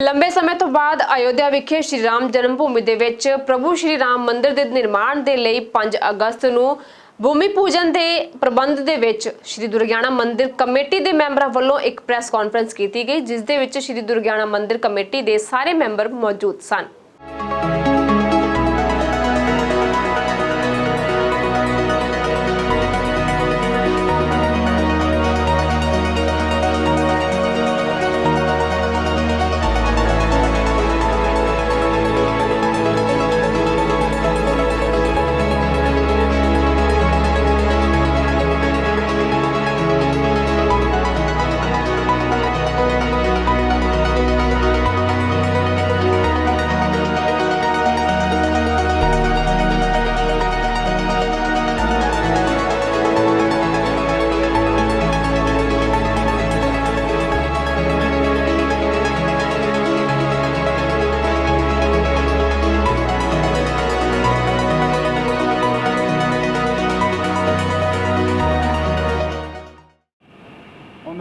ਲੰਬੇ ਸਮੇਂ ਤੋਂ ਬਾਅਦ ਅਯੋਧਿਆ ਵਿਖੇ ਸ਼੍ਰੀ ਰਾਮ ਜਨਮ ਭੂਮੀ ਦੇ ਵਿੱਚ ਪ੍ਰਭੂ ਸ਼੍ਰੀ ਰਾਮ ਮੰਦਿਰ ਦੇ ਨਿਰਮਾਣ ਦੇ ਲਈ 5 ਅਗਸਤ ਨੂੰ ਭੂਮੀ ਪੂਜਨ ਦੇ ਪ੍ਰਬੰਧ ਦੇ ਵਿੱਚ ਸ਼੍ਰੀ ਦੁਰਗਿਆਣਾ ਮੰਦਿਰ ਕਮੇਟੀ ਦੇ ਮੈਂਬਰਾਂ ਵੱਲੋਂ ਇੱਕ ਪ੍ਰੈਸ ਕਾਨਫਰੰਸ ਕੀਤੀ ਗਈ, ਜਿਸ ਦੇ ਵਿੱਚ ਸ਼੍ਰੀ ਦੁਰਗਿਆਣਾ ਮੰਦਿਰ ਕਮੇਟੀ ਦੇ ਸਾਰੇ ਮੈਂਬਰ ਮੌਜੂਦ ਸਨ।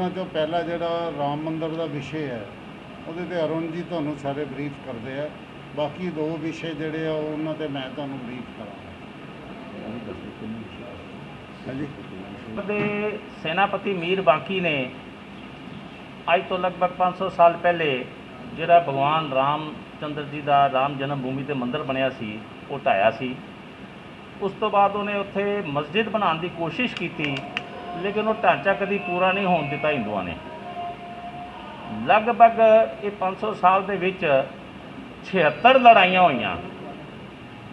ਉਹਨਾਂ ਤੋਂ ਪਹਿਲਾ ਜਿਹੜਾ ਰਾਮ ਮੰਦਰ ਦਾ ਵਿਸ਼ੇ ਹੈ, ਉਹਦੇ ਤੇ ਅਰੁਣ ਜੀ ਤੁਹਾਨੂੰ ਸਾਰੇ ਬਰੀਫ ਕਰਦੇ ਆ। ਬਾਕੀ ਦੋ ਵਿਸ਼ੇ ਜਿਹੜੇ ਆ ਉਹਨਾਂ ਤੇ ਮੈਂ ਤੁਹਾਨੂੰ ਬਰੀਫ ਕਰਾਂਗਾ। ਹਾਂਜੀ। ਦੇ ਸੈਨਾਪਤੀ ਮੀਰ ਬਾਕੀ ਨੇ ਅੱਜ ਤੋਂ ਲਗਭਗ 500 ਸਾਲ ਪਹਿਲੇ ਜਿਹੜਾ ਭਗਵਾਨ ਰਾਮ ਚੰਦਰ ਜੀ ਦਾ ਰਾਮ ਜਨਮ ਭੂਮੀ ਤੇ ਮੰਦਿਰ ਬਣਿਆ ਸੀ, ਉਹ ਢਾਇਆ ਸੀ। ਉਸ ਤੋਂ ਬਾਅਦ ਉਹਨੇ ਉੱਥੇ ਮਸਜਿਦ ਬਣਾਉਣ ਦੀ ਕੋਸ਼ਿਸ਼ ਕੀਤੀ। ਲੇਕਿਨ ਉਹ ਢਾਂਚਾ ਕਦੀ ਪੂਰਾ ਨਹੀਂ ਹੋਣ ਦਿੱਤਾ ਹਿੰਦੂਆਂ ਨੇ। ਲਗਭਗ ਇਹ 500 ਸਾਲ ਦੇ ਵਿੱਚ 76 ਲੜਾਈਆਂ ਹੋਈਆਂ,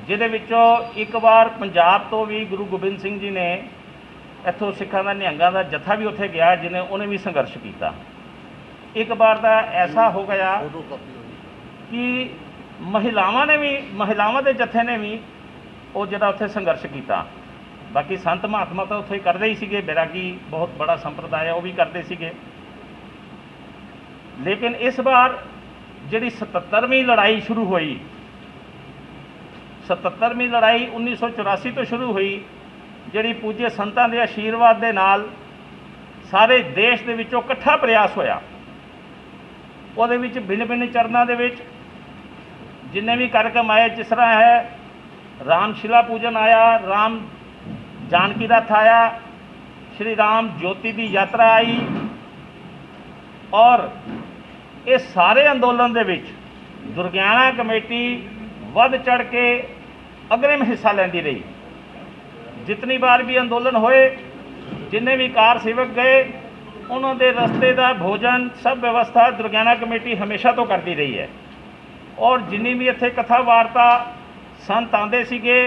ਜਿਹਦੇ ਵਿੱਚੋਂ ਇੱਕ ਵਾਰ ਪੰਜਾਬ ਤੋਂ ਵੀ ਗੁਰੂ ਗੋਬਿੰਦ ਸਿੰਘ ਜੀ ਨੇ ਇੱਥੋਂ ਸਿੱਖਾਂ ਦਾ ਨਿਹੰਗਾਂ ਦਾ ਜਥਾ ਵੀ ਉੱਥੇ ਗਿਆ, ਜਿਹਨੇ ਉਹਨੇ ਵੀ ਸੰਘਰਸ਼ ਕੀਤਾ। ਇੱਕ ਵਾਰ ਦਾ ਐਸਾ ਹੋ ਗਿਆ ਕਿ ਮਹਿਲਾਵਾਂ ਨੇ ਵੀ, ਮਹਿਲਾਵਾਂ ਦੇ ਜਥੇ ਨੇ ਵੀ ਉਹ ਜਿਹੜਾ ਉੱਥੇ ਸੰਘਰਸ਼ ਕੀਤਾ। ਬਾਕੀ ਸੰਤ ਮਹਾਤਮਾ ਤਾਂ ਉੱਥੇ ਕਰਦੇ ਹੀ ਸੀਗੇ, ਬੈਰਾਗੀ ਬਹੁਤ ਬੜਾ ਸੰਪਰਦਾਇ ਹੈ ਉਹ ਵੀ ਕਰਦੇ ਸੀਗੇ। ਲੇਕਿਨ ਇਸ ਵਾਰ ਜਿਹੜੀ 77ਵੀਂ ਲੜਾਈ ਸ਼ੁਰੂ ਹੋਈ 77ਵੀਂ ਲੜਾਈ 1984 ਤੋਂ ਸ਼ੁਰੂ ਹੋਈ, ਜਿਹੜੀ ਪੂਜੇ ਸੰਤਾਂ ਦੇ ਆਸ਼ੀਰਵਾਦ ਦੇ ਨਾਲ ਸਾਰੇ ਦੇਸ਼ ਦੇ ਵਿੱਚੋਂ ਇਕੱਠਾ ਪ੍ਰਯਾਸ ਹੋਇਆ। ਉਹਦੇ ਵਿੱਚ ਭਿੰਨ ਭਿੰਨ ਚਰਨਾਂ ਦੇ ਵਿੱਚ ਜਿੰਨੇ ਵੀ ਕਾਰਜਕ੍ਰਮ ਆਏ, ਜਿਸ ਤਰ੍ਹਾਂ ਹੈ ਰਾਮਸ਼ਿਲਾ ਪੂਜਨ ਆਇਆ, ਰਾਮ ਜਾਨਕੀ ਰਥ ਆਇਆ, ਸ਼੍ਰੀ ਰਾਮ ਜੋਤੀ ਦੀ ਯਾਤਰਾ ਆਈ ਔਰ ਇਹ ਸਾਰੇ ਅੰਦੋਲਨ ਦੇ ਵਿੱਚ ਦੁਰਗਿਆਣਾ ਕਮੇਟੀ ਵੱਧ ਚੜ ਕੇ ਅਗਰਮ ਹਿੱਸਾ ਲੈਂਦੀ ਰਹੀ। ਜਿਤਨੀ ਵਾਰ ਵੀ ਅੰਦੋਲਨ ਹੋਏ, ਜਿੰਨੇ ਵੀ ਕਾਰ ਸੇਵਕ ਗਏ, ਉਹਨਾਂ ਦੇ ਰਸਤੇ ਦਾ ਭੋਜਨ, ਸਭ ਵਿਵਸਥਾ ਦੁਰਗਿਆਣਾ ਕਮੇਟੀ ਹਮੇਸ਼ਾ ਤੋਂ ਕਰਦੀ ਰਹੀ ਹੈ। ਔਰ ਜਿੰਨੀ ਵੀ ਇੱਥੇ ਕਥਾ ਵਾਰਤਾ ਸੰਤ ਆਉਂਦੇ ਸੀਗੇ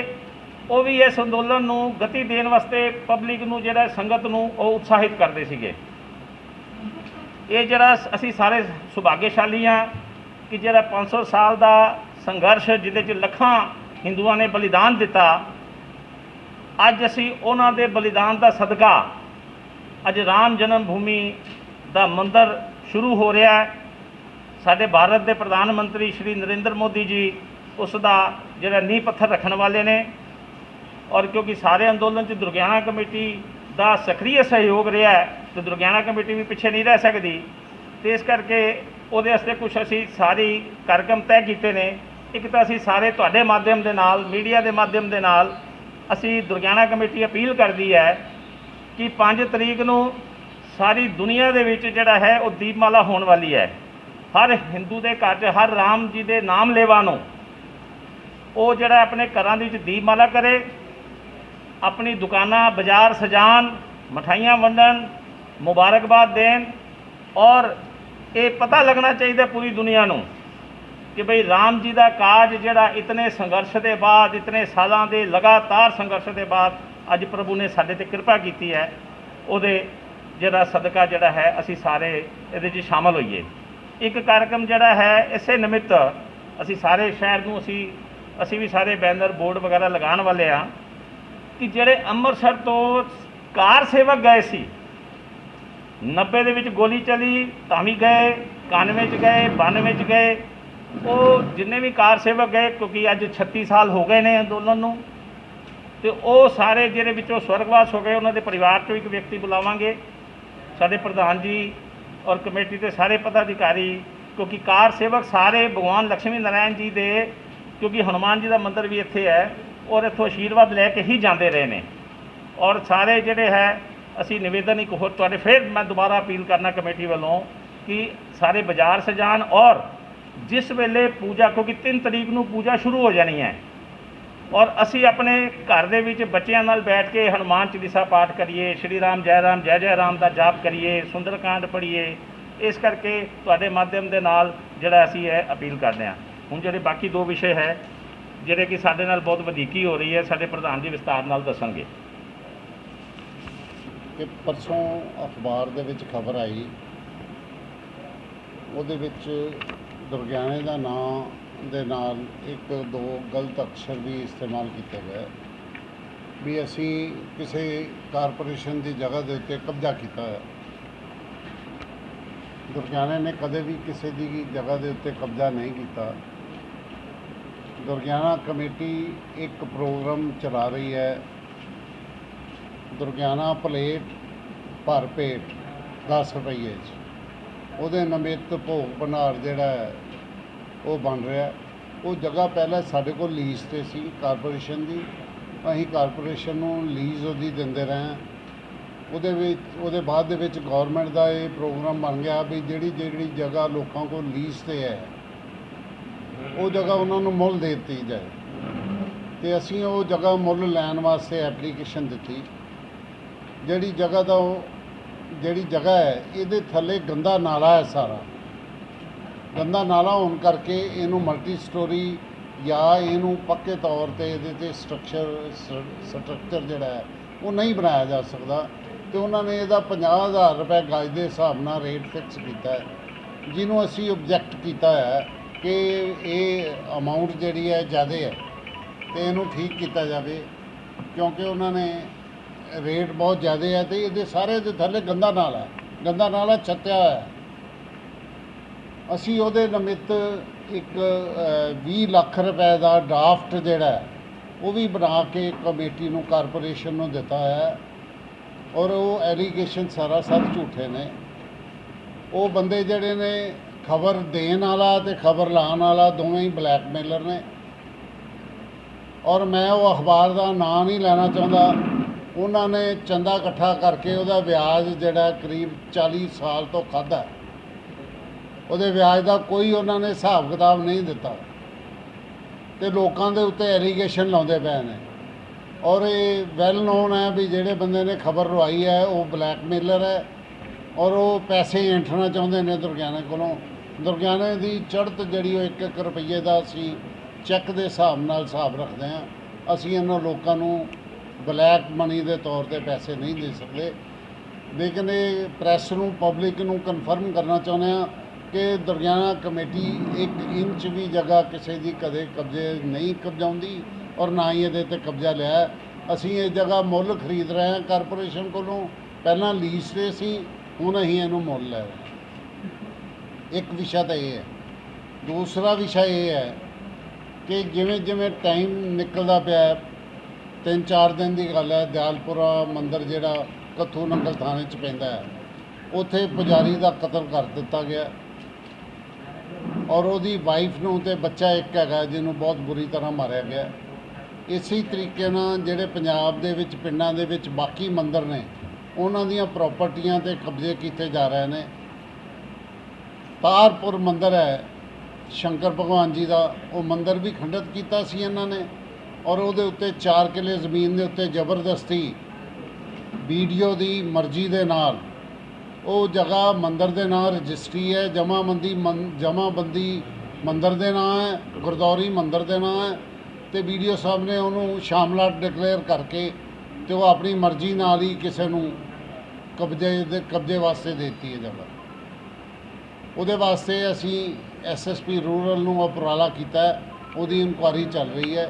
ਉਹ ਵੀ ਇਸ ਅੰਦੋਲਨ ਨੂੰ ਗਤੀ ਦੇਣ ਵਾਸਤੇ ਪਬਲਿਕ ਨੂੰ, ਜਿਹੜਾ ਸੰਗਤ ਨੂੰ ਉਹ ਉਤਸ਼ਾਹਿਤ ਕਰਦੇ ਸੀਗੇ। ਇਹ ਜਿਹੜਾ ਅਸੀਂ ਸਾਰੇ ਸੁਭਾਗਿਆਸ਼ਾਲੀ ਹਾਂ ਕਿ ਜਿਹੜਾ 500 ਸਾਲ ਦਾ ਸੰਘਰਸ਼ ਜਿਹਦੇ 'ਚ ਲੱਖਾਂ ਹਿੰਦੂਆਂ ਨੇ ਬਲੀਦਾਨ ਦਿੱਤਾ, ਅੱਜ ਅਸੀਂ ਉਹਨਾਂ ਦੇ ਬਲੀਦਾਨ ਦਾ ਸਦਕਾ, ਅੱਜ ਰਾਮ ਜਨਮ ਭੂਮੀ ਦਾ ਮੰਦਰ ਸ਼ੁਰੂ ਹੋ ਰਿਹਾ ਹੈ। ਸਾਡੇ ਭਾਰਤ ਦੇ ਪ੍ਰਧਾਨ ਮੰਤਰੀ ਸ਼੍ਰੀ ਨਰਿੰਦਰ ਮੋਦੀ ਜੀ ਉਸ ਦਾ ਜਿਹੜਾ ਨੀਂਹ ਪੱਥਰ ਰੱਖਣ ਵਾਲੇ ਨੇ। ਔਰ ਕਿਉਂਕਿ ਸਾਰੇ ਅੰਦੋਲਨ 'ਚ ਦੁਰਗਿਆਣਾ ਕਮੇਟੀ ਦਾ ਸਕਰੀय ਸਹਿਯੋਗ ਰਿਹਾ ਹੈ, ਤੇ ਦੁਰਗਿਆਣਾ ਕਮੇਟੀ ਵੀ ਪਿੱਛੇ ਨਹੀਂ ਰਹਿ ਸਕਦੀ। ਤੇ ਇਸ ਕਰਕੇ ਉਹਦੇ ਵਾਸਤੇ ਕੁਝ ਅਸੀਂ ਸਾਰੇ ਕਾਰਜਕ੍ਰਮ ਤੈਅ ਕੀਤੇ ਨੇ। ਇੱਕ ਤਾਂ ਅਸੀਂ ਸਾਰੇ ਤੁਹਾਡੇ ਮਾਧਿਅਮ ਦੇ ਨਾਲ, ਮੀਡੀਆ ਦੇ ਮਾਧਿਅਮ ਦੇ ਨਾਲ ਅਸੀਂ ਦੁਰਗਿਆਣਾ ਕਮੇਟੀ ਅਪੀਲ ਕਰਦੀ ਹੈ ਕਿ 5 ਤਰੀਕ ਨੂੰ ਸਾਰੀ ਦੁਨੀਆ ਦੇ ਵਿੱਚ ਜਿਹੜਾ ਹੈ, ਉਹ ਦੀਪਮਾਲਾ ਹੋਣ ਵਾਲੀ ਹੈ। ਹਰ ਹਿੰਦੂ ਦੇ ਘਰ 'ਚ ਹਰ ਰਾਮ ਜੀ ਦੇ ਨਾਮ ਲੈਵਾ ਨੂੰ ਉਹ ਜਿਹੜਾ ਆਪਣੇ ਘਰਾਂ ਦੇ ਵਿੱਚ ਦੀਪਮਾਲਾ ਕਰੇ ਆਪਣੀ ਦੁਕਾਨਾਂ, ਬਾਜ਼ਾਰ ਸਜਾਣ ਮਠਾਈਆਂ ਵੰਡਣ, ਮੁਬਾਰਕਬਾਦ ਦੇਣ ਔਰ ਇਹ ਪਤਾ ਲੱਗਣਾ ਚਾਹੀਦਾ ਪੂਰੀ ਦੁਨੀਆ ਨੂੰ ਕਿ ਭਈ ਰਾਮ ਜੀ ਦਾ ਕਾਜ ਜਿਹੜਾ ਇਤਨੇ ਸੰਘਰਸ਼ ਦੇ ਬਾਅਦ, ਇਤਨੇ ਸਾਲਾਂ ਦੇ ਲਗਾਤਾਰ ਸੰਘਰਸ਼ ਦੇ ਬਾਅਦ ਅੱਜ ਪ੍ਰਭੂ ਨੇ ਸਾਡੇ ਤੇ ਕਿਰਪਾ ਕੀਤੀ ਹੈ, ਉਹਦੇ ਜਿਹੜਾ ਸਦਕਾ ਜਿਹੜਾ ਹੈ, ਅਸੀਂ ਸਾਰੇ ਇਹਦੇ 'ਚ ਸ਼ਾਮਲ ਹੋਈਏ। ਇੱਕ ਕਾਰਜਕ੍ਰਮ ਜਿਹੜਾ ਹੈ, ਇਸੇ ਨਿਮਿਤ ਅਸੀਂ ਸਾਰੇ ਸ਼ਹਿਰ ਨੂੰ ਅਸੀਂ ਅਸੀਂ ਵੀ ਸਾਰੇ ਬੈਨਰ ਬੋਰਡ ਵਗੈਰਾ ਲਗਾਉਣ ਵਾਲੇ ਆ ਕਿ ਜਿਹੜੇ ਅੰਮ੍ਰਿਤਸਰ ਤੋਂ ਕਾਰ ਸੇਵਕ ਗਏ ਸੀ 90 ਦੇ ਵਿੱਚ ਗੋਲੀ ਚਲੀ, ਤਾਂ ਵੀ ਗਏ 91 ਚ ਗਏ 92 ਚ ਗਏ। ਉਹ ਜਿੰਨੇ ਵੀ ਕਾਰ ਸੇਵਕ ਗਏ, ਕਿਉਂਕਿ ਅੱਜ 36 ਸਾਲ ਹੋ ਗਏ ਨੇ ਅੰਦੋਲਨ ਨੂੰ, ਤੇ ਉਹ ਸਾਰੇ ਜਿਹੜੇ ਵਿੱਚੋਂ ਸਵਰਗਵਾਸ ਹੋ ਗਏ, ਉਹਨਾਂ ਦੇ ਪਰਿਵਾਰ ਚੋਂ ਇੱਕ ਵਿਅਕਤੀ ਬੁਲਾਵਾਂਗੇ। ਸਾਡੇ ਪ੍ਰਧਾਨ ਜੀ ਔਰ ਕਮੇਟੀ ਦੇ ਸਾਰੇ ਪਦਾਧਿਕਾਰੀ, ਕਿਉਂਕਿ ਕਾਰ ਸੇਵਕ ਸਾਰੇ ਭਗਵਾਨ ਲక్ష్ਮੀ ਨਾਰਾਇਣ ਜੀ ਦੇ, ਕਿਉਂਕਿ ਹਨੂਮਾਨ ਜੀ ਦਾ ਮੰਦਿਰ ਵੀ ਇੱਥੇ ਹੈ। ਔਰ ਇੱਥੋਂ ਆਸ਼ੀਰਵਾਦ ਲੈ ਕੇ ਹੀ ਜਾਂਦੇ ਰਹੇ ਨੇ। ਔਰ ਸਾਰੇ ਜਿਹੜੇ ਹੈ, ਅਸੀਂ ਨਿਵੇਦਨ ਇੱਕ ਹੋਰ ਤੁਹਾਡੇ ਫਿਰ ਮੈਂ ਦੁਬਾਰਾ ਅਪੀਲ ਕਰਨਾ ਕਮੇਟੀ ਵੱਲੋਂ ਕਿ ਸਾਰੇ ਬਾਜ਼ਾਰ ਸਜਾਣ ਔਰ ਜਿਸ ਵੇਲੇ ਪੂਜਾ, ਕਿਉਂਕਿ 3 ਤਰੀਕ ਨੂੰ ਪੂਜਾ ਸ਼ੁਰੂ ਹੋ ਜਾਣੀ ਹੈ, ਔਰ ਅਸੀਂ ਆਪਣੇ ਘਰ ਦੇ ਵਿੱਚ ਬੱਚਿਆਂ ਨਾਲ ਬੈਠ ਕੇ ਹਨੂਮਾਨ ਚਾਲੀਸਾ ਪਾਠ ਕਰੀਏ, ਸ਼੍ਰੀ ਰਾਮ ਜੈ ਰਾਮ, ਜੈ ਜੈ ਰਾਮ ਦਾ ਜਾਪ ਕਰੀਏ, ਸੁੰਦਰਕਾਂਡ ਪੜ੍ਹੀਏ, ਇਸ ਕਰਕੇ ਤੁਹਾਡੇ ਮਾਧਿਅਮ ਦੇ ਨਾਲ ਜਿਹੜਾ ਅਸੀਂ ਇਹ ਅਪੀਲ ਕਰਦੇ ਹਾਂ। ਹੁਣ ਜਿਹੜੇ ਬਾਕੀ ਦੋ ਵਿਸ਼ੇ ਹੈ ਜਿਹੜੇ ਕਿ ਸਾਡੇ ਨਾਲ ਬਹੁਤ ਵਧੀਕੀ ਹੋ ਰਹੀ ਹੈ, ਸਾਡੇ ਪ੍ਰਧਾਨ ਜੀ ਵਿਸਤਾਰ ਨਾਲ ਦੱਸਣਗੇ। ਕਿ ਪਰਸੋਂ ਅਖਬਾਰ ਦੇ ਵਿੱਚ ਖਬਰ ਆਈ। ਉਹਦੇ ਵਿੱਚ ਦੁਰਗਿਆਣੇ ਦਾ ਨਾਂ ਦੇ ਨਾਲ ਇੱਕ ਦੋ ਗਲਤ ਅਕਸ਼ਰ ਵੀ ਇਸਤੇਮਾਲ ਕੀਤੇ ਗਏ ਵੀ ਅਸੀਂ ਕਿਸੇ ਕਾਰਪੋਰੇਸ਼ਨ ਦੀ ਜਗ੍ਹਾ ਦੇ ਉੱਤੇ ਕਬਜ਼ਾ ਕੀਤਾ ਹੈ। ਦੁਰਗਿਆਣੇ ਨੇ ਕਦੇ ਵੀ ਕਿਸੇ ਦੀ ਜਗ੍ਹਾ ਦੇ ਉੱਤੇ ਕਬਜ਼ਾ ਨਹੀਂ ਕੀਤਾ। ਦੁਰਗਿਆਨਾ ਕਮੇਟੀ ਇੱਕ ਪ੍ਰੋਗਰਾਮ ਚਲਾ ਰਹੀ ਹੈ। ਦੁਰਗਿਆਨਾ ਪਲੇਟ ਭਰ ਪੇਟ 10 ਰੁਪਏ 'ਚ। ਉਹਦੇ ਨਮਿੱਤ ਭੋਗ ਭੰਡਾਰ ਜਿਹੜਾ ਹੈ, ਉਹ ਬਣ ਰਿਹਾ ਉਹ ਜਗ੍ਹਾ ਪਹਿਲਾਂ ਸਾਡੇ ਕੋਲ ਲੀਜ਼ ਤੇ ਸੀ ਕਾਰਪੋਰੇਸ਼ਨ ਦੀ। ਅਸੀਂ ਕਾਰਪੋਰੇਸ਼ਨ ਨੂੰ ਲੀਜ਼ ਉਹਦੀ ਦਿੰਦੇ ਰਹੇ ਹਾਂ। ਉਹਦੇ ਵਿੱਚ, ਉਹਦੇ ਬਾਅਦ ਦੇ ਵਿੱਚ ਗਵਰਨਮੈਂਟ ਦਾ ਇਹ ਪ੍ਰੋਗਰਾਮ ਬਣ ਗਿਆ ਵੀ ਜਿਹੜੀ ਜਿਹੜੀ ਜਗ੍ਹਾ ਲੋਕਾਂ ਕੋਲ ਲੀਜ਼ ਤੇ ਹੈ ਉਹ ਜਗ੍ਹਾ ਉਹਨਾਂ ਨੂੰ ਮੁੱਲ ਦੇ ਦਿੱਤੀ ਜਾਏ। ਤੇ ਅਸੀਂ ਉਹ ਜਗ੍ਹਾ ਮੁੱਲ ਲੈਣ ਵਾਸਤੇ ਐਪਲੀਕੇਸ਼ਨ ਦਿੱਤੀ। ਜਿਹੜੀ ਜਗ੍ਹਾ ਦਾ ਉਹ, ਜਿਹੜੀ ਜਗ੍ਹਾ ਹੈ, ਇਹਦੇ ਥੱਲੇ ਗੰਦਾ ਨਾਲਾ ਹੈ ਸਾਰਾ। ਗੰਦਾ ਨਾਲਾ ਹੋਣ ਕਰਕੇ ਇਹਨੂੰ ਮਲਟੀ ਸਟੋਰੀ ਜਾਂ ਇਹਨੂੰ ਪੱਕੇ ਤੌਰ ਤੇ ਇਹਦੇ ਤੇ ਸਟਰਕਚਰ ਸਟਰਕਚਰ ਜਿਹੜਾ ਹੈ, ਉਹ ਨਹੀਂ ਬਣਾਇਆ ਜਾ ਸਕਦਾ। ਤੇ ਉਹਨਾਂ ਨੇ ਇਹਦਾ 50000 ਰੁਪਏ ਗਜ ਦੇ ਹਿਸਾਬ ਨਾਲ ਰੇਟ ਫਿਕਸ ਕੀਤਾ ਹੈ। ਜਿਹਨੂੰ ਅਸੀਂ ਆਬਜੈਕਟ ਕੀਤਾ ਹੈ ਕਿ ਇਹ ਅਮਾਉਂਟ ਜਿਹੜੀ ਹੈ ਜ਼ਿਆਦਾ ਹੈ ਤੇ ਇਹਨੂੰ ਠੀਕ ਕੀਤਾ ਜਾਵੇ ਕਿਉਂਕਿ ਉਹਨਾਂ ਨੇ ਰੇਟ ਬਹੁਤ ਜ਼ਿਆਦਾ ਹੈ ਤੇ ਇਹਦੇ ਸਾਰੇ ਦੇ ਥੱਲੇ ਗੰਦਾ ਨਾਲਾ ਹੈ। ਗੰਦਾ ਨਾਲਾ ਛੱਤਿਆ ਹੋਇਆ ਹੈ। ਅਸੀਂ ਉਹਦੇ ਨਿਮਿਤ ਇੱਕ ਅ, 20 ਲੱਖ ਰੁਪਏ ਦਾ ਡਰਾਫਟ ਜਿਹੜਾ ਉਹ ਵੀ ਬਣਾ ਕੇ ਕਮੇਟੀ ਨੂੰ ਕਾਰਪੋਰੇਸ਼ਨ ਨੂੰ ਦਿੱਤਾ ਹੈ। ਔਰ ਉਹ ਐਲੀਗੇਸ਼ਨ ਸਾਰਾ ਸਭ ਝੂਠੇ ਨੇ। ਉਹ ਬੰਦੇ ਜਿਹੜੇ ਨੇ ਖਬਰ ਦੇਣ ਵਾਲਾ ਤੇ ਖਬਰ ਲਾਉਣ ਵਾਲਾ ਦੋਵੇਂ ਹੀ ਬਲੈਕਮੇਲਰ ਨੇ। ਔਰ ਮੈਂ ਉਹ ਅਖਬਾਰ ਦਾ ਨਾਂ ਨਹੀਂ ਲੈਣਾ ਚਾਹੁੰਦਾ। ਉਹਨਾਂ ਨੇ ਚੰਦਾ ਇਕੱਠਾ ਕਰਕੇ ਉਹਦਾ ਵਿਆਜ ਜਿਹੜਾ ਕਰੀਬ 40 ਸਾਲ ਤੋਂ ਖਾਦਾ ਉਹਦੇ ਵਿਆਜ ਦਾ ਕੋਈ ਉਹਨਾਂ ਨੇ ਹਿਸਾਬ ਕਿਤਾਬ ਨਹੀਂ ਦਿੱਤਾ। ਤੇ ਲੋਕਾਂ ਦੇ ਉੱਤੇ ਐਲੀਗੇਸ਼ਨ ਲਾਉਂਦੇ ਪਏ ਨੇ। ਔਰ ਇਹ ਵੈਲ ਨੋਨ ਹੈ ਵੀ ਜਿਹੜੇ ਬੰਦੇ ਨੇ ਖਬਰ ਰਵਾਈ ਹੈ, ਉਹ ਬਲੈਕਮੇਲਰ ਹੈ। ਔਰ ਉਹ ਪੈਸੇ ਐਂਠਣਾ ਚਾਹੁੰਦੇ ਨੇ ਦੁਰਗਿਆਨੇ ਕੋਲੋਂ। ਦੁਰਗਿਆਨੇ ਦੀ ਚੜ੍ਹਤ ਜਿਹੜੀ ਉਹ 1-1 ਰੁਪਈਏ ਦਾ ਅਸੀਂ ਚੈੱਕ ਦੇ ਹਿਸਾਬ ਨਾਲ ਹਿਸਾਬ ਰੱਖਦੇ ਹਾਂ। ਅਸੀਂ ਇਹਨਾਂ ਲੋਕਾਂ ਨੂੰ ਬਲੈਕ ਮਨੀ ਦੇ ਤੌਰ ਤੇ ਪੈਸੇ ਨਹੀਂ ਦੇ ਸਕਦੇ। ਲੇਕਿਨ ਇਹ ਪ੍ਰੈਸ ਨੂੰ, ਪਬਲਿਕ ਨੂੰ ਕਨਫਰਮ ਕਰਨਾ ਚਾਹੁੰਦੇ ਹਾਂ ਕਿ ਦੁਰਗਿਆਨਾ ਕਮੇਟੀ 1 ਇੰਚ ਵੀ ਜਗ੍ਹਾ ਕਿਸੇ ਦੀ ਕਦੇ ਕਬਜ਼ੇ ਨਹੀਂ ਕਬਜ਼ਾਉਂਦੀ ਔਰ ਨਾ ਹੀ ਇਹਦੇ ਤੇ ਕਬਜ਼ਾ ਲਿਆ ਅਸੀਂ ਇਹ ਜਗ੍ਹਾ ਮੁੱਲ ਖਰੀਦ ਰਹੇ ਹਾਂ ਕਾਰਪੋਰੇਸ਼ਨ ਕੋਲੋਂ। ਪਹਿਲਾਂ ਲੀਜ਼ ਤੇ ਸੀ, ਹੁਣ ਅਸੀਂ ਇਹਨੂੰ ਮੁੱਲ ਲੈ ਰਹੇ ਇੱਕ ਵਿਸ਼ਾ ਤਾਂ ਇਹ ਹੈ। ਦੂਸਰਾ ਵਿਸ਼ਾ ਇਹ ਹੈ ਕਿ ਜਿਵੇਂ ਜਿਵੇਂ ਟਾਈਮ ਨਿਕਲਦਾ ਪਿਆ ਹੈ, ਤਿੰਨ ਚਾਰ ਦਿਨ ਦੀ ਗੱਲ ਹੈ ਦਿਆਲਪੁਰਾ ਮੰਦਿਰ ਜਿਹੜਾ ਕੱਥੂ ਨੰਗਲ ਥਾਣੇ 'ਚ ਪੈਂਦਾ ਹੈ ਉੱਥੇ ਪੁਜਾਰੀ ਦਾ ਕਤਲ ਕਰ ਦਿੱਤਾ ਗਿਆ ਔਰ ਉਹਦੀ ਵਾਈਫ ਨੂੰ ਤੇ ਬੱਚਾ ਇੱਕ ਹੈਗਾ ਜਿਹਨੂੰ ਬਹੁਤ ਬੁਰੀ ਤਰ੍ਹਾਂ ਮਾਰਿਆ ਗਿਆ ਇਸੇ ਤਰੀਕੇ ਨਾਲ ਜਿਹੜੇ ਪੰਜਾਬ ਦੇ ਵਿੱਚ ਪਿੰਡਾਂ ਦੇ ਵਿੱਚ ਬਾਕੀ ਮੰਦਰ ਨੇ ਉਹਨਾਂ ਦੀਆਂ ਪ੍ਰਾਪਰਟੀਆਂ ਤੇ ਕਬਜ਼ੇ ਕੀਤੇ ਜਾ ਰਹੇ ਨੇ। ਤਾਰਪੁਰ ਮੰਦਿਰ ਹੈ। ਸ਼ੰਕਰ ਭਗਵਾਨ ਜੀ ਦਾ ਉਹ ਮੰਦਿਰ ਵੀ ਖੰਡਿਤ ਕੀਤਾ ਸੀ ਇਹਨਾਂ ਨੇ ਔਰ ਉਹਦੇ ਉੱਤੇ 4 ਕਿੱਲੇ ਜ਼ਮੀਨ ਦੇ ਉੱਤੇ ਜ਼ਬਰਦਸਤੀ ਵੀਡੀਓ ਦੀ ਮਰਜ਼ੀ ਦੇ ਨਾਲ ਉਹ ਜਗ੍ਹਾ ਮੰਦਰ ਦੇ ਨਾਂ ਰਜਿਸਟਰੀ ਹੈ, ਜਮਾਬੰਦੀ ਜਮਾਬੰਦੀ ਮੰਦਰ ਦੇ ਨਾਂ ਹੈ, ਗੁਰਦੌਰੀ ਮੰਦਰ ਦੇ ਨਾਂ ਹੈ ਤੇ ਵੀਡੀਓ ਸਾਹਿਬ ਨੇ ਉਹਨੂੰ ਸ਼ਾਮਲਾਟ ਡਿਕਲੇਅਰ ਕਰਕੇ ਤੇ ਉਹ ਆਪਣੀ ਮਰਜ਼ੀ ਨਾਲ ਹੀ ਕਿਸੇ ਨੂੰ ਕਬਜ਼ੇ ਦੇ, ਕਬਜ਼ੇ ਵਾਸਤੇ ਦੇ ਦਿੱਤੀ ਹੈ ਜਗ੍ਹਾ ਉਹਦੇ ਵਾਸਤੇ ਅਸੀਂ ਐਸਐਸਪੀ ਰੂਰਲ ਨੂੰ ਉਪਰਾਲਾ ਕੀਤਾ ਉਹਦੀ ਇਨਕੁਆਰੀ ਚੱਲ ਰਹੀ ਹੈ।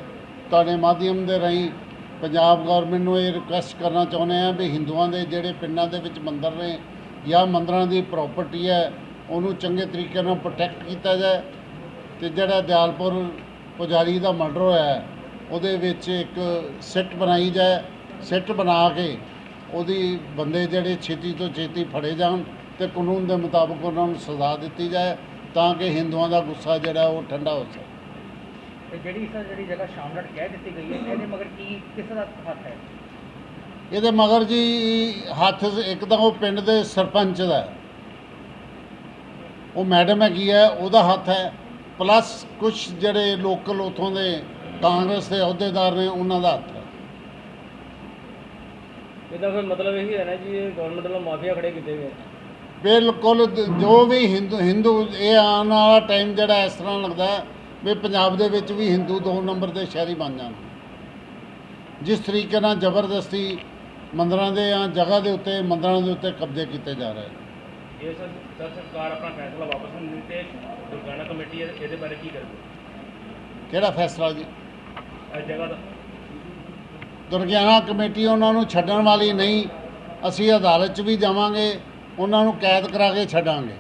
ਤੁਹਾਡੇ ਮਾਧਿਅਮ ਦੇ ਰਾਹੀਂ ਪੰਜਾਬ ਗਵਰਨਮੈਂਟ ਨੂੰ ਇਹ ਰਿਕੁਐਸਟ ਕਰਨਾ ਚਾਹੁੰਦੇ ਹਾਂ ਵੀ ਹਿੰਦੂਆਂ ਦੇ ਜਿਹੜੇ ਪਿੰਡਾਂ ਦੇ ਵਿੱਚ ਮੰਦਰ ਨੇ ਜਾਂ ਮੰਦਰਾਂ ਦੀ ਪ੍ਰਾਪਰਟੀ ਹੈ, ਉਹਨੂੰ ਚੰਗੇ ਤਰੀਕੇ ਨਾਲ ਪ੍ਰੋਟੈਕਟ ਕੀਤਾ ਜਾਏ। ਤੇ ਜਿਹੜਾ ਦਿਆਲਪੁਰ ਪੁਜਾਰੀ ਦਾ ਮਰਡਰ ਹੋਇਆ ਉਹਦੇ ਵਿੱਚ ਇੱਕ ਸਿੱਟ ਬਣਾਈ ਜਾਏ। ਸਿੱਟ ਬਣਾ ਕੇ ਉਹਦੀ ਬੰਦੇ ਜਿਹੜੇ ਛੇਤੀ ਤੋਂ ਛੇਤੀ ਫੜੇ ਜਾਣ। ਤੇ ਕਾਨੂੰਨ ਦੇ ਮੁਤਾਬਕ ਉਹਨਾਂ ਨੂੰ ਸਜ਼ਾ ਦਿੱਤੀ ਜਾਏ ਤਾਂ ਕਿ ਹਿੰਦੂਆਂ ਦਾ ਗੁੱਸਾ ਜਿਹੜਾ ਉਹ ਠੰਡਾ ਹੋ ਸਕੇ। ਤੇ ਜਿਹੜੀ ਸਰ ਜਿਹੜੀ ਜਗ੍ਹਾ ਸ਼ਾਮਲਾਟ ਕਹਿ ਦਿੱਤੀ ਗਈ ਹੈ ਇਹਦੇ ਮਗਰ ਕੀ ਕਿਸ ਦਾ ਹੱਥ ਹੈ? ਇਹਦੇ ਮਗਰ ਜੀ ਹੱਥ ਇੱਕ ਤਾਂ ਉਹ ਪਿੰਡ ਦੇ ਸਰਪੰਚ ਦਾ ਹੈ। ਉਹ ਮੈਡਮ ਹੈਗੀ ਹੈ ਉਹਦਾ ਹੱਥ ਹੈ ਪਲੱਸ ਕੁਝ ਜਿਹੜੇ ਲੋਕਲ ਉਥੋਂ ਦੇ ਕਾਂਗਰਸ ਦੇ ਅਹੁਦੇਦਾਰ ਨੇ ਉਹਨਾਂ ਦਾ ਹੱਥ ਹੈ। ਇਹਦਾ ਫਿਰ ਮਤਲਬ ਇਹੀ ਹੈ ਨਾ ਜੀ ਇਹ ਗਵਰਨਮੈਂਟ ਵੱਲੋਂ ਮਾਫੀਆ ਖੜੇ ਕੀਤੇ ਗਏ। ਬਿਲਕੁਲ ਜੋ ਵੀ ਹਿੰਦੂ ਹਿੰਦੂ ਇਹ ਆਉਣ ਵਾਲਾ ਟਾਈਮ ਜਿਹੜਾ ਇਸ ਤਰ੍ਹਾਂ ਲੱਗਦਾ ਹੈ ਵੀ ਪੰਜਾਬ ਦੇ ਵਿੱਚ ਵੀ ਹਿੰਦੂ ਦੋ ਨੰਬਰ ਦੇ ਸ਼ਹਿਰੀ ਬਣ ਜਾਣ। ਜਿਸ ਤਰੀਕੇ ਨਾਲ ਜ਼ਬਰਦਸਤੀ ਮੰਦਰਾਂ ਦੇ ਜਾਂ ਜਗ੍ਹਾ ਦੇ ਉੱਤੇ ਮੰਦਰਾਂ ਦੇ ਉੱਤੇ ਕਬਜ਼ੇ ਕੀਤੇ ਜਾ ਰਹੇ ਇਹ ਸਰ ਸਰ ਸਰਕਾਰ ਆਪਣਾ ਫੈਸਲਾ ਵਾਪਸ ਨਹੀਂ ਲੈਂਦੀ ਤੇ ਦੁਰਗਾਣਾ ਕਮੇਟੀ ਇਹ- ਇਹਦੇ ਬਾਰੇ ਕੀ ਕਰੇਗੀ? ਕਿਹੜਾ ਫੈਸਲਾ ਜੀ? ਇਸ ਜਗ੍ਹਾ ਦਾ। ਦੁਰਗਿਆਨਾ ਕਮੇਟੀ ਉਹਨਾਂ ਨੂੰ ਛੱਡਣ ਵਾਲੀ ਨਹੀਂ। ਅਸੀਂ ਅਦਾਲਤ 'ਚ ਵੀ ਜਾਵਾਂਗੇ। ਉਹਨਾਂ ਨੂੰ ਕੈਦ ਕਰਾ ਕੇ ਛੱਡਾਂਗੇ।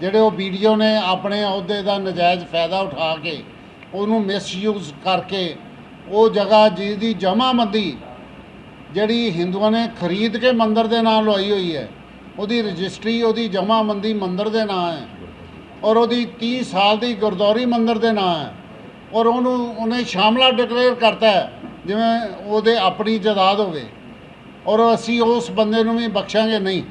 ਜਿਹੜੇ ਉਹ ਵੀਡੀਓ ਨੇ ਆਪਣੇ ਅਹੁਦੇ ਦਾ ਨਜਾਇਜ਼ ਫਾਇਦਾ ਉਠਾ ਕੇ ਉਹਨੂੰ ਮਿਸਯੂਜ਼ ਕਰਕੇ ਉਹ ਜਗ੍ਹਾ ਜਿਹਦੀ ਜਮ੍ਹਾਂਬੰਦੀ ਜਿਹੜੀ ਹਿੰਦੂਆਂ ਨੇ ਖਰੀਦ ਕੇ ਮੰਦਰ ਦੇ ਨਾਂ ਲਵਾਈ ਹੋਈ ਹੈ, ਉਹਦੀ ਰਜਿਸਟਰੀ, ਉਹਦੀ ਜਮ੍ਹਾਂਬੰਦੀ ਮੰਦਰ ਦੇ ਨਾਂ ਹੈ ਔਰ ਉਹਦੀ 30 ਸਾਲ ਦੀ ਗੁਰਦੌਰੀ ਮੰਦਰ ਦੇ ਨਾਂ ਹੈ ਔਰ ਉਹਨੂੰ, ਉਹਨੇ ਸ਼ਾਮਲਾ ਡਿਕਲੇਅਰ ਕਰਤਾ ਜਿਵੇਂ ਉਹਦੇ ਆਪਣੀ ਜਾਇਦਾਦ ਹੋਵੇ ਔਰ ਅਸੀਂ ਉਸ ਬੰਦੇ ਨੂੰ ਵੀ ਬਖਸ਼ਾਂਗੇ ਨਹੀਂ।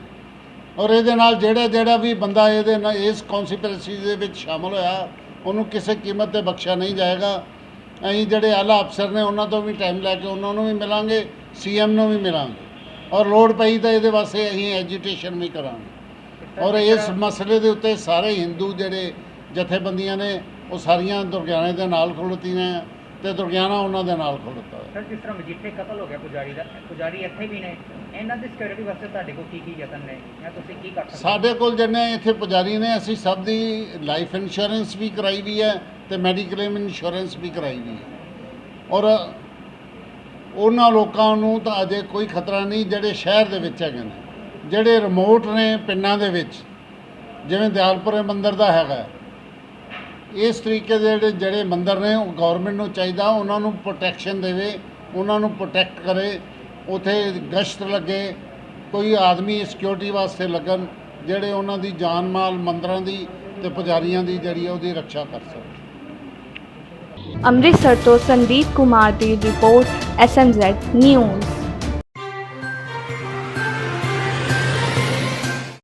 ਔਰ ਇਹਦੇ ਨਾਲ ਜਿਹੜਾ ਜਿਹੜਾ ਵੀ ਬੰਦਾ ਇਹਦੇ ਨਾਲ ਇਸ ਕੌਨਸਪੀਰੇਸੀ ਦੇ ਵਿੱਚ ਸ਼ਾਮਲ ਹੋਇਆ, ਉਹਨੂੰ ਕਿਸੇ ਕੀਮਤ ਤੇ ਬਖਸ਼ਿਆ ਨਹੀਂ ਜਾਏਗਾ। ਅਸੀਂ ਜਿਹੜੇ ਆਲਾ ਅਫਸਰ ਨੇ, ਉਹਨਾਂ ਤੋਂ ਵੀ ਟਾਈਮ ਲੈ ਕੇ ਉਹਨਾਂ ਨੂੰ ਵੀ ਮਿਲਾਂਗੇ ਸੀਐਮ ਨੂੰ ਵੀ ਮਿਲਾਂਗੇ। ਔਰ ਲੋੜ ਪਈ ਤਾਂ ਇਹਦੇ ਵਾਸਤੇ ਅਸੀਂ ਐਜੀਟੇਸ਼ਨ ਵੀ ਕਰਾਂਗੇ। ਔਰ ਇਸ ਮਸਲੇ ਦੇ ਉੱਤੇ ਸਾਰੇ ਹਿੰਦੂ ਜਿਹੜੇ ਜਥੇਬੰਦੀਆਂ ਨੇ, ਉਹ ਸਾਰੀਆਂ ਦੁਰਗਿਆਣੇ ਦੇ ਨਾਲ ਖੜੋਤੀਆਂ ਨੇ। ਤੇ ਦੁਰਗਿਆਨਾ ਉਹਨਾਂ ਦੇ ਨਾਲ ਖੜੋਤਾ ਹੈ ਸਰ ਜਿਸ ਤਰ੍ਹਾਂ ਮਜੀਠੇ ਕਤਲ ਹੋ ਗਿਆ ਪੁਜਾਰੀ ਦਾ ਪੁਜਾਰੀ ਇੱਥੇ ਵੀ ਨੇ। ਇਹਨਾਂ ਦੀ ਸਿਕਿਉਰਿਟੀ ਵਾਸਤੇ ਤੁਹਾਡੇ ਕੋਲ ਕੀ ਕੀ ਯਤਨ ਨੇ? ਜਾਂ ਤੁਸੀਂ ਕੀ ਕਰ ਸਕਦੇ? ਸਾਡੇ ਕੋਲ ਜਿੰਨੇ ਇੱਥੇ ਪੁਜਾਰੀ ਨੇ ਅਸੀਂ ਸਭ ਦੀ ਲਾਈਫ ਇੰਸ਼ੋਰੈਂਸ ਵੀ ਕਰਾਈ ਵੀ ਹੈ ਤੇ ਮੈਡੀਕਲੇਮ ਇੰਸ਼ੋਰੈਂਸ ਵੀ ਕਰਾਈ ਵੀ ਹੈ। ਔਰ ਉਹਨਾਂ ਲੋਕਾਂ ਨੂੰ ਤਾਂ ਅਜੇ ਕੋਈ ਖਤਰਾ ਨਹੀਂ ਜਿਹੜੇ ਸ਼ਹਿਰ ਦੇ ਵਿੱਚ ਹੈਗੇ ਨੇ। ਜਿਹੜੇ ਰਿਮੋਟ ਨੇ ਪਿੰਡਾਂ ਦੇ ਵਿੱਚ ਜਿਵੇਂ ਦਿਆਲਪੁਰੇ ਮੰਦਿਰ ਦਾ ਹੈਗਾ ਇਸ ਤਰੀਕੇ ਦੇ ਜਿਹੜੇ ਜਿਹੜੇ ਮੰਦਰ ਨੇ, ਉਹ ਗਵਰਨਮੈਂਟ ਨੂੰ ਚਾਹੀਦਾ, ਉਹਨਾਂ ਨੂੰ ਪ੍ਰੋਟੈਕਸ਼ਨ ਦੇਵੇ, ਉਹਨਾਂ ਨੂੰ ਪ੍ਰੋਟੈਕਟ ਕਰੇ, ਉਥੇ ਗਸ਼ਤ ਲੱਗੇ, ਕੋਈ ਆਦਮੀ ਸਿਕਿਉਰਿਟੀ ਵਾਸਤੇ ਲੱਗਣ, ਜਿਹੜੇ ਉਹਨਾਂ ਦੀ ਜਾਨ ਮਾਲ ਮੰਦਰਾਂ ਦੀ ਤੇ ਪੁਜਾਰੀਆਂ ਦੀ ਜਿਹੜੀ ਹੈ ਉਹਦੀ ਰੱਖਿਆ ਕਰ ਸਕਣ। ਅੰਮ੍ਰਿਤਸਰ ਤੋਂ ਸੰਦੀਪ ਕੁਮਾਰ ਦੀ ਰਿਪੋਰਟ ਐਸਐਮਜ਼ੈਡ ਨਿਊਜ਼